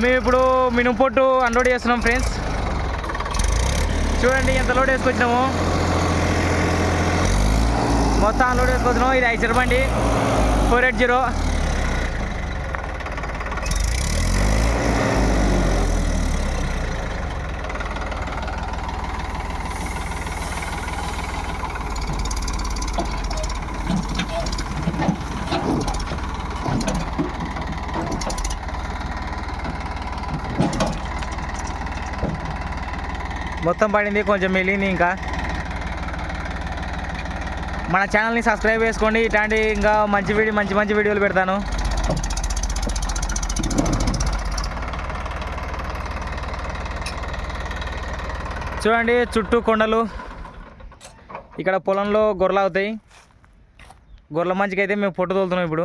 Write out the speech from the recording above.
మేము ఇప్పుడు మినుము పొట్టు అన్లోడ్ చేస్తున్నాం ఫ్రెండ్స్ చూడండి ఎంత లోడ్ వేసుకొచ్చినాము మొత్తం అన్లోడ్ వేసుకొచ్చినాము ఇది ఐచర్ బండి. ఫోర్ ఎయిట్ జీరో మొత్తం పడింది కొంచెం మిగిలింది ఇంకా. మన ఛానల్ని సబ్స్క్రైబ్ చేసుకోండి. ఇట్లాంటి ఇంకా మంచి వీడియో మంచి మంచి వీడియోలు పెడతాను. చూడండి చుట్టూ కొండలు. ఇక్కడ పొలంలో గొర్రెలు అవుతాయి. గొర్రెల మంచికి అయితే మేము పొట్టు తోలుతున్నాం ఇప్పుడు.